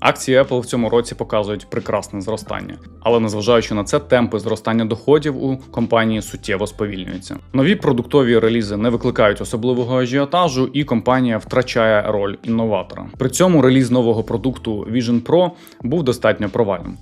Акції Apple в цьому році показують прекрасне зростання, але незважаючи на це, темпи зростання доходів у компанії суттєво сповільнюються. Нові продуктові релізи не викликають особливого ажіотажу, і компанія втрачає роль інноватора. При цьому реліз нового продукту Vision Pro був достатньо провальним.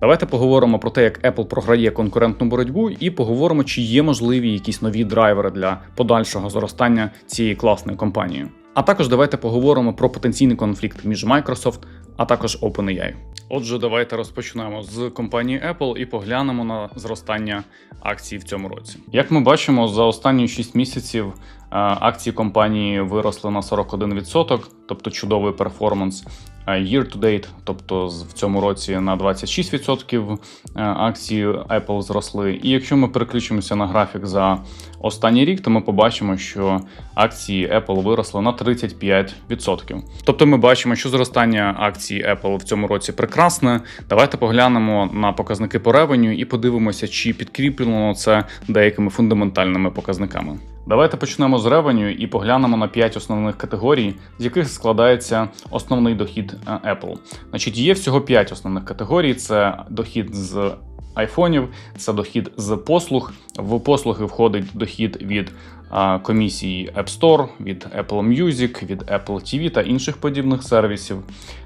Давайте поговоримо про те, як Apple програє конкурентну боротьбу, і поговоримо, чи є можливі якісь нові драйвери для подальшого зростання цієї класної компанії. А також давайте поговоримо про потенційний конфлікт між Microsoft, а також OpenAI. Отже, давайте розпочнемо з компанії Apple і поглянемо на зростання акцій в цьому році. Як ми бачимо, за останні 6 місяців е, акції компанії виросли на 41%, тобто чудовий перформанс. Е, Year to date, тобто в цьому році на 26% е, акції Apple зросли. І якщо ми переключимося на графік за останній рік, то ми побачимо, що акції Apple виросли на 35%. Тобто ми бачимо, що зростання акцій Apple в цьому році прекрасне. Давайте поглянемо на показники по ревеню і подивимося, чи підкріплено це деякими фундаментальними показниками. Давайте почнемо з ревеню і поглянемо на 5 основних категорій, з яких складається основний дохід е, Apple. Значить, є всього 5 основних категорій: це дохід з айфонів, це дохід з послуг. В послуги входить дохід від а, комісії App Store, від Apple Music, від Apple TV та інших подібних сервісів.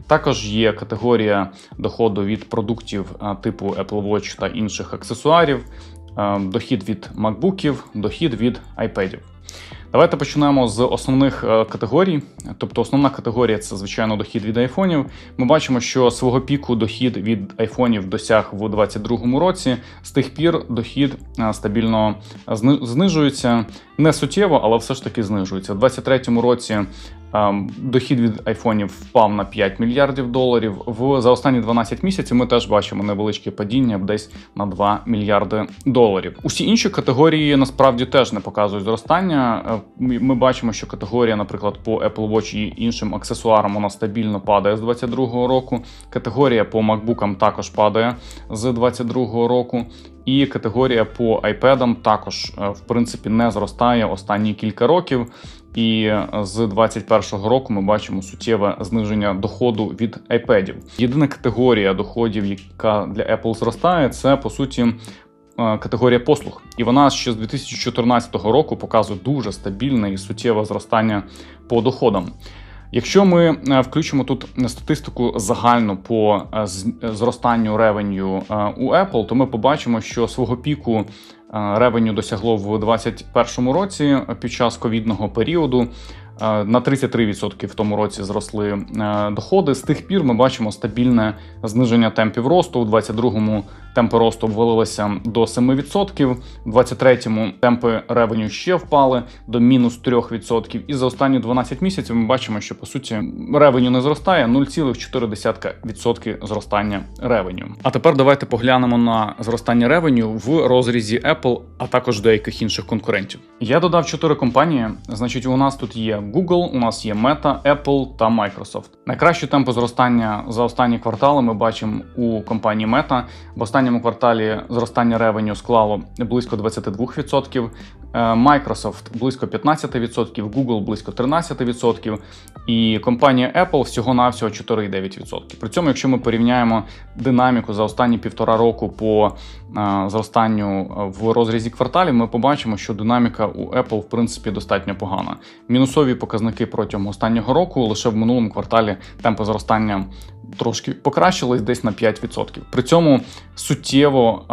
Також є категорія доходу від продуктів типу Apple Watch та інших аксесуарів, дохід від MacBookів, дохід від iPadів. Давайте почнемо з основних е, категорій. Тобто, основна категорія це звичайно дохід від айфонів. Ми бачимо, що свого піку дохід від айфонів досяг в 2022 році. З тих пір дохід е, стабільно зни- знижується. Не суттєво, але все ж таки знижується. У 2023 році дохід від айфонів впав на 5 мільярдів доларів. В за останні 12 місяців ми теж бачимо невеличке падіння десь на 2 мільярди доларів. Усі інші категорії насправді теж не показують зростання. Ми бачимо, що категорія, наприклад, по Apple Watch і іншим аксесуарам вона стабільно падає з 2022 року. Категорія по MacBookам також падає з 2022 року. І категорія по iPad також, е, в принципі, не зростає останні кілька років. І е, з 2021 року ми бачимо суттєве зниження доходу від iPad. Єдина категорія доходів, яка для Apple зростає, це по суті категорія послуг. І вона ще з 2014 року показує дуже стабільне і суттєве зростання по доходам. Якщо ми е, включимо тут статистику загальну по е, зростанню ревеню е, у Apple, то ми побачимо, що свого піку е, ревеню досягло в 2021 році е, під час ковідного періоду. Е, На 33% в тому році зросли е, доходи. З тих пір ми бачимо стабільне зниження темпів росту. У 22-му темпи росту обвалилися до 7%, у 23-му темпи ревеню ще впали до мінус 3%. І за останні 12 місяців ми бачимо, що по суті ревеню не зростає 0,4% зростання ревеню. А тепер давайте поглянемо на зростання ревеню в розрізі Apple, а також деяких інших конкурентів. Я додав 4 компанії. Значить, у нас тут є Google, у нас є Meta, Apple та Microsoft. Найкращі темпи зростання за останні квартали ми бачимо у компанії Meta. В останньому кварталі зростання ревеню склало близько 22%, е, Microsoft близько 15%, Google близько 13%, і компанія Apple всього-навсього 4,9%. При цьому, якщо ми порівняємо динаміку за останні півтора року по е, зростанню е, в розрізі кварталів, ми побачимо, що динаміка у Apple в принципі достатньо погана. Мінусові показники протягом останнього року лише в минулому кварталі темпи зростання трошки покращились десь на 5%. При цьому суттєво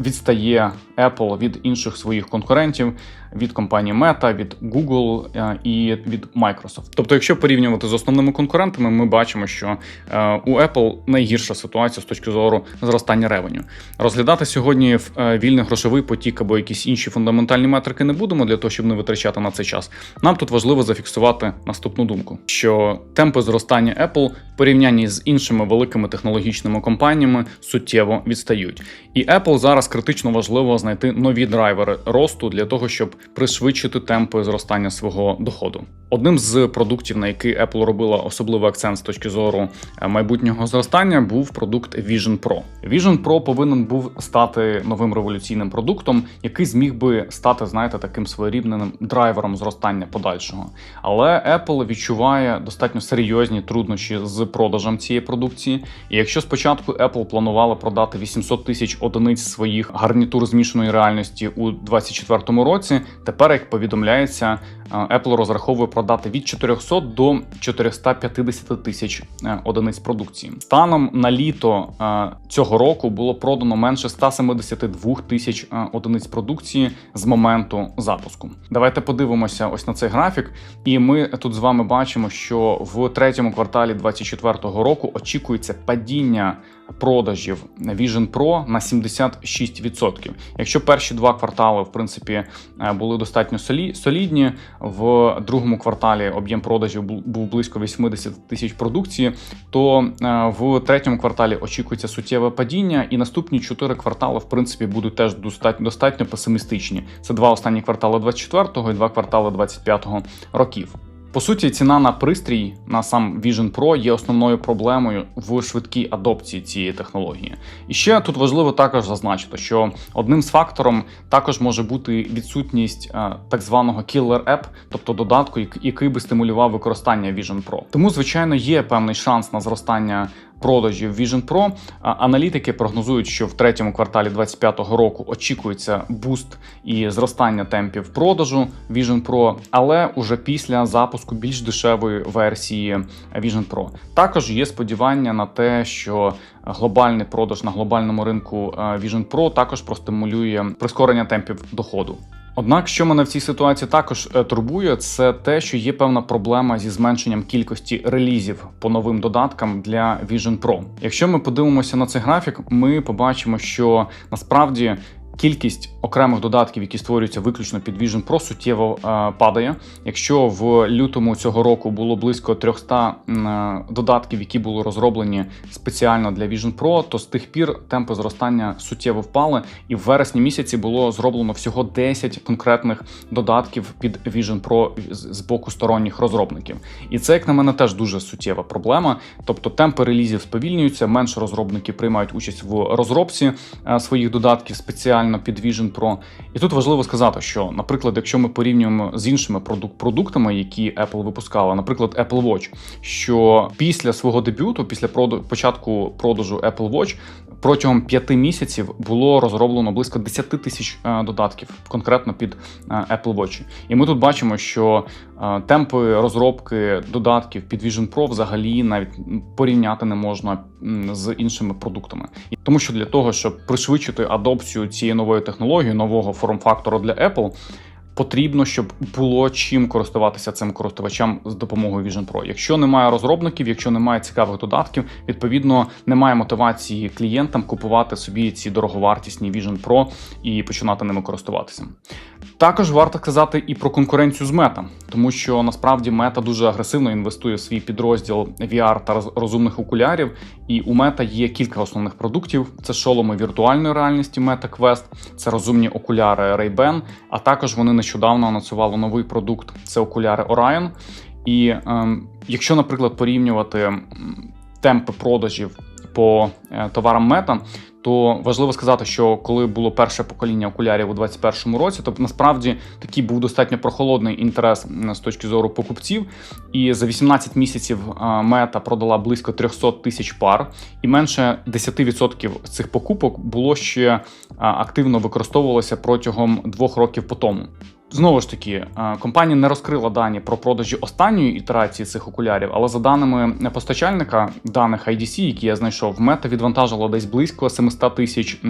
відстає Apple від інших своїх конкурентів, від компанії Meta, від Google е, і від Microsoft. Тобто, якщо порівнювати з основними конкурентами, ми бачимо, що е, у Apple найгірша ситуація з точки зору зростання ревеню. Розглядати сьогодні е, вільний грошовий потік або якісь інші фундаментальні метрики не будемо для того, щоб не витрачати на це час. Нам тут важливо зафіксувати наступну думку: що темпи зростання Apple в порівнянні з іншими великими технологічними компаніями суттєво відстають. І Apple зараз критично важливо знайти нові драйвери росту для того, щоб пришвидшити темпи зростання свого доходу. Одним з продуктів, на який Apple робила особливий акцент з точки зору е, майбутнього зростання, був продукт Vision Pro. Vision Pro повинен був стати новим революційним продуктом, який зміг би стати, знаєте, таким своєрідним драйвером зростання подальшого. Але Apple відчуває достатньо серйозні труднощі з продажем цієї продукції. І якщо спочатку Apple планувала продати 800 тисяч одиниць своїх гарнітур змішаної реальності у 2024 році, тепер, як повідомляється, Apple розраховує продати від 400 до 450 тисяч е, одиниць продукції. Станом на літо е, цього року було продано менше 172 тисяч е, одиниць продукції з моменту запуску. Давайте подивимося ось на цей графік, і ми тут з вами бачимо, що в третьому кварталі 2024 року очікується падіння продажів Vision Pro на 76%. Якщо перші два квартали, в принципі, е, були достатньо солі- солідні, в другому кварталі об'єм продажів був близько 80 тисяч продукції, то е, в третьому кварталі очікується суттєве падіння, і наступні чотири квартали, в принципі, будуть теж достатньо достатньо песимістичні. Це два останні квартали 24-го і два квартали 25-го років. По суті, ціна на пристрій на сам Vision Pro є основною проблемою в швидкій адопції цієї технології. І ще тут важливо також зазначити, що одним з фактором також може бути відсутність е, так званого killer app, тобто додатку, як- який би стимулював використання Vision Pro. Тому, звичайно, є певний шанс на зростання продажів Vision Pro. Аналітики прогнозують, що в третьому кварталі 2025 року очікується буст і зростання темпів продажу Vision Pro, але уже після запуску більш дешевої версії Vision Pro. Також є сподівання на те, що глобальний продаж на глобальному ринку е, Vision Pro також простимулює прискорення темпів доходу. Однак, що мене в цій ситуації також е, турбує, це те, що є певна проблема зі зменшенням кількості релізів по новим додаткам для Vision Pro. Якщо ми подивимося на цей графік, ми побачимо, що насправді. Кількість окремих додатків, які створюються виключно під Vision Pro, суттєво е, падає. Якщо в лютому цього року було близько 300 е, додатків, які були розроблені спеціально для Vision Pro, то з тих пір темпи зростання суттєво впали, і в вересні місяці було зроблено всього 10 конкретних додатків під Vision Pro з боку сторонніх розробників. І це, як на мене, теж дуже суттєва проблема. Тобто темпи релізів сповільнюються, менше розробників приймають участь в розробці е, своїх додатків спеціально під Vision Pro. І тут важливо сказати, що, наприклад, якщо ми порівнюємо з іншими продук- продуктами, які Apple випускала, наприклад, Apple Watch, що після свого дебюту, після початку продажу Apple Watch, протягом п'яти місяців було розроблено близько 10 тисяч е, додатків конкретно під е, Apple Watch. І ми тут бачимо, що е, темпи розробки додатків під Vision Pro взагалі навіть порівняти не можна з іншими продуктами. Тому що для того, щоб пришвидшити адопцію цієї нової технології, нового форм-фактору для Apple. Потрібно, щоб було чим користуватися цим користувачам з допомогою Vision Pro. Якщо немає розробників, якщо немає цікавих додатків, відповідно немає мотивації клієнтам купувати собі ці дороговартісні Vision Pro і починати ними користуватися. Також варто сказати і про конкуренцію з Meta, тому що насправді Meta дуже агресивно інвестує в свій підрозділ VR та розумних окулярів. І у Meta є кілька основних продуктів: це шоломи віртуальної реальності Meta Quest, це розумні окуляри Ray-Ban, а також вони нещодавно анонсували новий продукт це окуляри Orion. І ем, якщо, наприклад, порівнювати темпи продажів по е, товарам Meta, то важливо сказати, що коли було перше покоління окулярів у 2021 році, то насправді такий був достатньо прохолодний інтерес з точки зору покупців. І за 18 місяців мета продала близько 300 тисяч пар, і менше 10% цих покупок було ще активно використовувалося протягом двох років по тому. Знову ж таки, е, компанія не розкрила дані про продажі останньої ітерації цих окулярів, але за даними постачальника даних IDC, які я знайшов, мета відвантажила десь близько 700 тисяч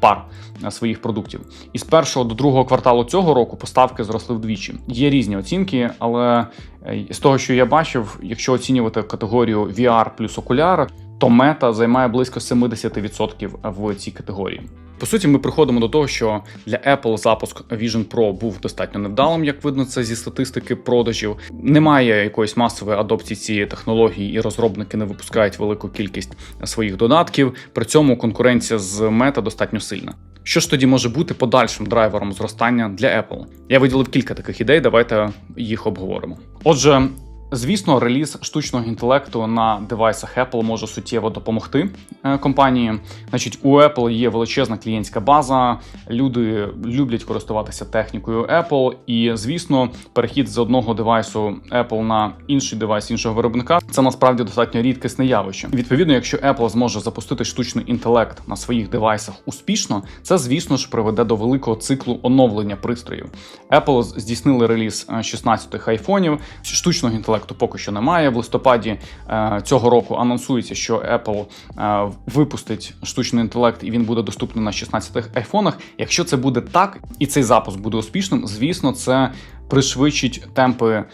пар е, своїх продуктів. І з першого до другого кварталу цього року поставки зросли вдвічі. Є різні оцінки, але е, з того, що я бачив, якщо оцінювати категорію VR плюс окуляри, то мета займає близько 70% в цій категорії. По суті, ми приходимо до того, що для Apple запуск Vision Pro був достатньо невдалим, як видно це зі статистики продажів. Немає якоїсь масової адопції цієї технології, і розробники не випускають велику кількість своїх додатків. При цьому конкуренція з Meta достатньо сильна. Що ж тоді може бути подальшим драйвером зростання для Apple? Я виділив кілька таких ідей. Давайте їх обговоримо. Отже. Звісно, реліз штучного інтелекту на девайсах Apple може суттєво допомогти е, компанії. Значить, у Apple є величезна клієнтська база, люди люблять користуватися технікою Apple, і звісно, перехід з одного девайсу Apple на інший девайс іншого виробника це насправді достатньо рідкісне явище. Відповідно, якщо Apple зможе запустити штучний інтелект на своїх девайсах успішно, це звісно ж приведе до великого циклу оновлення пристроїв. Apple здійснили реліз 16-х айфонів штучного інтелекту інтелекту поки що немає. В листопаді е, цього року анонсується, що Apple е, випустить штучний інтелект і він буде доступний на 16 айфонах. Якщо це буде так, і цей запуск буде успішним, звісно, це пришвидшить темпи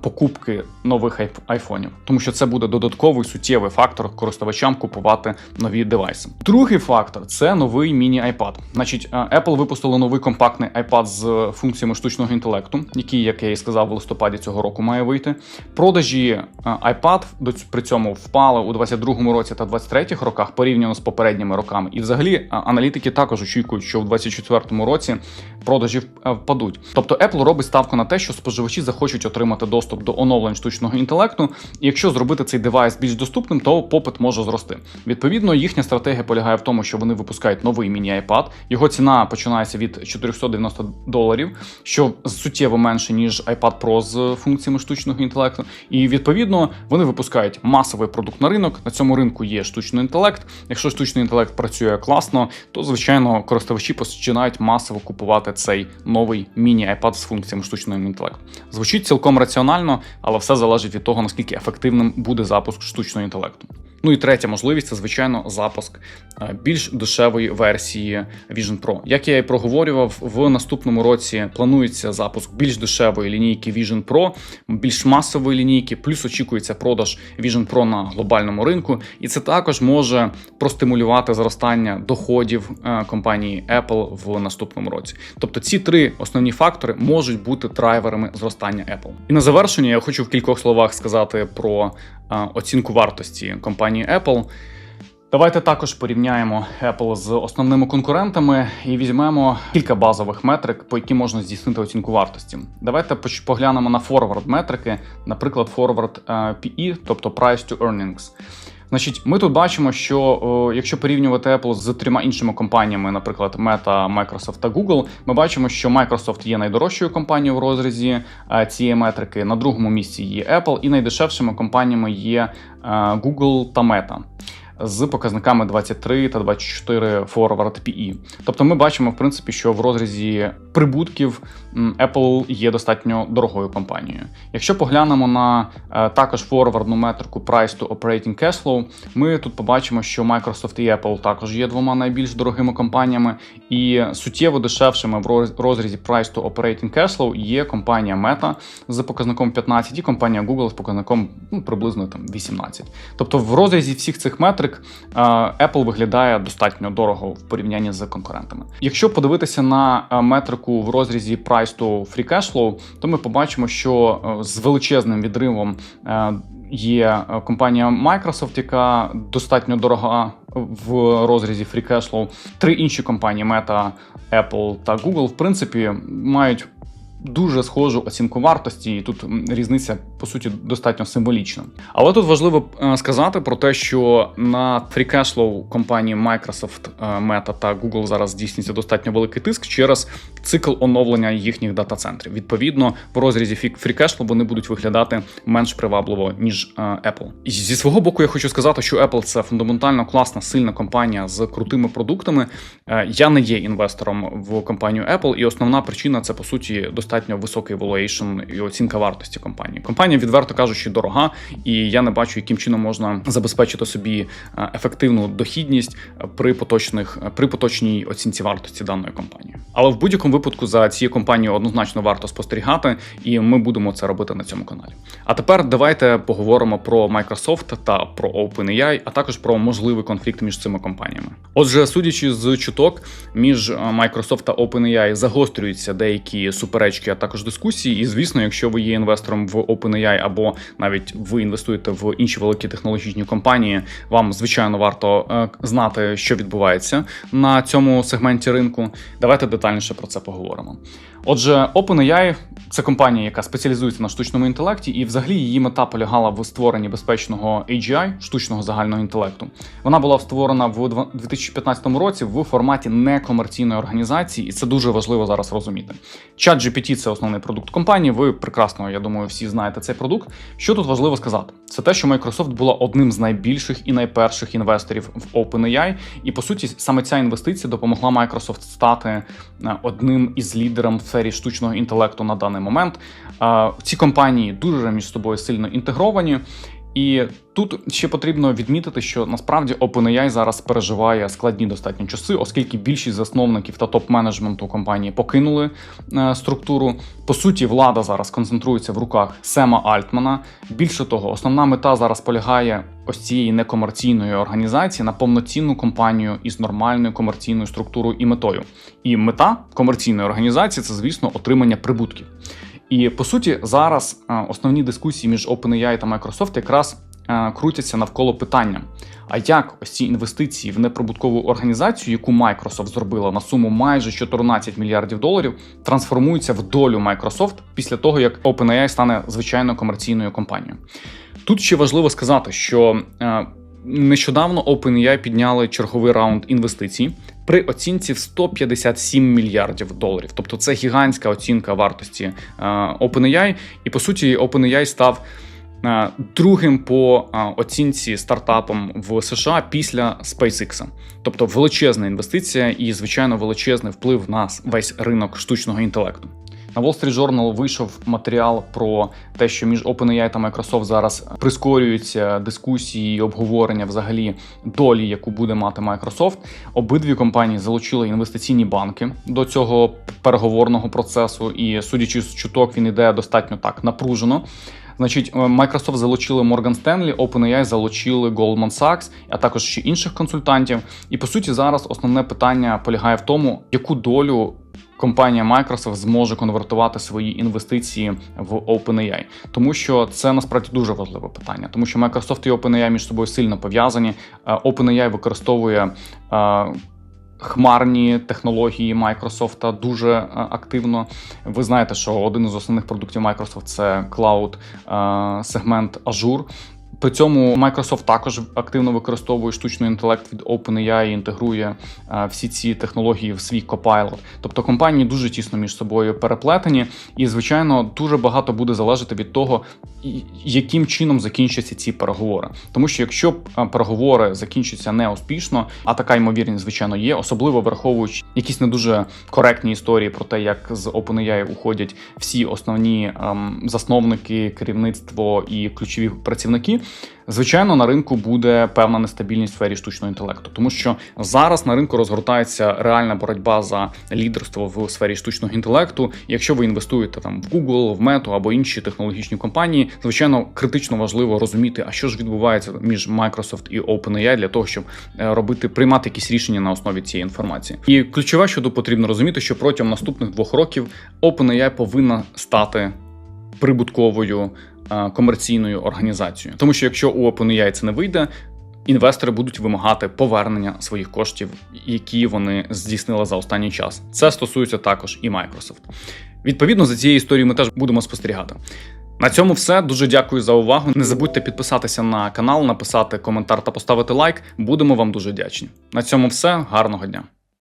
покупки нових айфонів, тому що це буде додатковий суттєвий фактор користувачам купувати нові девайси. Другий фактор це новий міні-iPad. Значить, е, Apple випустили новий компактний iPad з функціями штучного інтелекту, який, як я і сказав, в листопаді цього року має вийти. Продажі е, iPad при цьому впали у 22-му році та 23-х роках порівняно з попередніми роками. І, взагалі, аналітики також очікують, що в 24-му році продажі впадуть. Тобто Apple робить ставку на те, що споживачі захочуть отримати доступ до оновлень штучного інтелекту. І якщо зробити цей девайс більш доступним, то попит може зрости. Відповідно, їхня стратегія полягає в тому, що вони випускають новий міні-iPad. Його ціна починається від 490 доларів, що суттєво менше ніж iPad Pro з функціями штучного інтелекту. І відповідно вони випускають масовий продукт на ринок. На цьому ринку є штучний інтелект. Якщо штучний інтелект працює класно, то звичайно користувачі починають масово купувати цей новий міні-iPad з функціями штучного інтелекту. Звучить цілком раціонально, але все залежить від того, наскільки ефективним буде запуск штучного інтелекту. Ну і третя можливість це, звичайно, запуск е, більш дешевої версії Vision Pro. Як я і проговорював, в наступному році планується запуск більш дешевої лінійки Vision Pro, більш масової лінійки, плюс очікується продаж Vision Pro на глобальному ринку, і це також може простимулювати зростання доходів е, компанії Apple в наступному році. Тобто ці три основні фактори можуть бути драйверами зростання Apple. І на завершення я хочу в кількох словах сказати про оцінку вартості компанії Apple. Давайте також порівняємо Apple з основними конкурентами і візьмемо кілька базових метрик, по які можна здійснити оцінку вартості. Давайте поглянемо на форвард метрики, наприклад, Forward PE, тобто Price to Earnings. Значить, ми тут бачимо, що о, якщо порівнювати Apple з трьома іншими компаніями, наприклад, Meta, Microsoft та Google, ми бачимо, що Microsoft є найдорожчою компанією в розрізі е, цієї метрики. На другому місці є Apple, і найдешевшими компаніями є е, Google та Meta з показниками 23 та 24 Forward PE. Тобто ми бачимо, в принципі, що в розрізі прибутків Apple є достатньо дорогою компанією. Якщо поглянемо на е, також форвардну метрику Price to Operating Cash Flow, ми тут побачимо, що Microsoft і Apple також є двома найбільш дорогими компаніями, і суттєво дешевшими в розрізі Price to Operating Cash Flow є компанія Meta з показником 15 і компанія Google з показником ну, приблизно там 18. Тобто, в розрізі всіх цих метрик метрик Apple виглядає достатньо дорого в порівнянні з конкурентами. Якщо подивитися на метрику в розрізі Price to Free Cash Flow, то ми побачимо, що з величезним відривом. Є компанія Microsoft, яка достатньо дорога в розрізі Free Cash Flow. Три інші компанії Meta, Apple та Google, в принципі, мають дуже схожу оцінку вартості, і тут різниця по суті достатньо символічна. Але тут важливо е, сказати про те, що на free cash flow компанії Microsoft, е, Meta та Google зараз здійснюється достатньо великий тиск через цикл оновлення їхніх дата-центрів. Відповідно, в розрізі free cash flow вони будуть виглядати менш привабливо ніж е, Apple. Зі свого боку, я хочу сказати, що Apple це фундаментально класна, сильна компанія з крутими продуктами. Я не є інвестором в компанію Apple, і основна причина це по суті достатньо високий valuation і оцінка вартості компанії. Компанія, відверто кажучи, дорога, і я не бачу, яким чином можна забезпечити собі е, ефективну дохідність при поточних при поточній оцінці вартості даної компанії. Але в будь-якому випадку за цією компанією однозначно варто спостерігати, і ми будемо це робити на цьому каналі. А тепер давайте поговоримо про Microsoft та про OpenAI, а також про можливий конфлікт між цими компаніями. Отже, судячи з чуток, між Microsoft та OpenAI загострюються деякі суперечки, а також дискусії. І звісно, якщо ви є інвестором в OpenAI, OpenAI, або навіть ви інвестуєте в інші великі технологічні компанії, вам звичайно варто е, знати, що відбувається на цьому сегменті ринку. Давайте детальніше про це поговоримо. Отже, OpenAI – це компанія, яка спеціалізується на штучному інтелекті, і взагалі її мета полягала в створенні безпечного AGI, штучного загального інтелекту. Вона була створена в 2015 році в форматі некомерційної організації, і це дуже важливо зараз розуміти. ChatGPT – це основний продукт компанії. Ви прекрасно, я думаю, всі знаєте цей продукт. Що тут важливо сказати? Це те, що Microsoft була одним з найбільших і найперших інвесторів в OpenAI, і по суті, саме ця інвестиція допомогла Microsoft стати е, одним із лідерів в сфері штучного інтелекту на даний момент. Е, Ці компанії дуже між собою сильно інтегровані. І тут ще потрібно відмітити, що насправді OpenAI зараз переживає складні достатньо часи, оскільки більшість засновників та топ-менеджменту компанії покинули е, структуру. По суті, влада зараз концентрується в руках Сема Альтмана. Більше того, основна мета зараз полягає ось цієї некомерційної організації на повноцінну компанію із нормальною комерційною структурою і метою. І мета комерційної організації це, звісно, отримання прибутків. І по суті, зараз е, основні дискусії між OpenAI та Microsoft якраз е, крутяться навколо питання: а як ось ці інвестиції в неприбуткову організацію, яку Microsoft зробила на суму майже 14 мільярдів доларів, трансформуються в долю Microsoft після того, як OpenAI стане звичайно комерційною компанією. Тут ще важливо сказати, що е, нещодавно OpenAI підняли черговий раунд інвестицій при оцінці в 157 мільярдів доларів. Тобто це гігантська оцінка вартості е, OpenAI. І по суті, OpenAI став е, другим по е, оцінці стартапом в США після SpaceX. Тобто величезна інвестиція і, звичайно, величезний вплив на весь ринок штучного інтелекту. На Wall Street Journal вийшов матеріал про те, що між OpenAI та Microsoft зараз прискорюються дискусії і обговорення взагалі долі, яку буде мати Microsoft. Обидві компанії залучили інвестиційні банки до цього переговорного процесу, і судячи з чуток, він іде достатньо так напружено. Значить, Microsoft залучили Morgan Stanley, OpenAI залучили Goldman Sachs, а також ще інших консультантів. І по суті, зараз основне питання полягає в тому, яку долю компанія Microsoft зможе конвертувати свої інвестиції в OpenAI. Тому що це насправді дуже важливе питання, тому що Microsoft і OpenAI між собою сильно пов'язані. Е, OpenAI використовує. е, Хмарні технології Microsoft дуже е, активно. Ви знаєте, що один із основних продуктів Microsoft – це клауд сегмент Azure. При цьому Microsoft також активно використовує штучний інтелект від OpenAI і інтегрує е, всі ці технології в свій Copilot. Тобто компанії дуже тісно між собою переплетені, і звичайно дуже багато буде залежати від того, яким чином закінчаться ці переговори. Тому що якщо е, переговори закінчаться неуспішно, а така ймовірність, звичайно, є, особливо враховуючи якісь не дуже коректні історії про те, як з OpenAI уходять всі основні ем, засновники, керівництво і ключові працівники. Звичайно, на ринку буде певна нестабільність в сфері штучного інтелекту, тому що зараз на ринку розгортається реальна боротьба за лідерство в сфері штучного інтелекту. Якщо ви інвестуєте там в Google, в Meta або інші технологічні компанії, звичайно, критично важливо розуміти, а що ж відбувається між Microsoft і OpenAI для того, щоб е, робити приймати якісь рішення на основі цієї інформації. І ключове, що тут потрібно розуміти, що протягом наступних двох років OpenAI повинна стати прибутковою комерційною організацією. Тому що якщо у OpenAI це не вийде, інвестори будуть вимагати повернення своїх коштів, які вони здійснили за останній час. Це стосується також і Microsoft. Відповідно, за цією історією ми теж будемо спостерігати. На цьому все. Дуже дякую за увагу. Не забудьте підписатися на канал, написати коментар та поставити лайк. Будемо вам дуже вдячні. На цьому все. Гарного дня.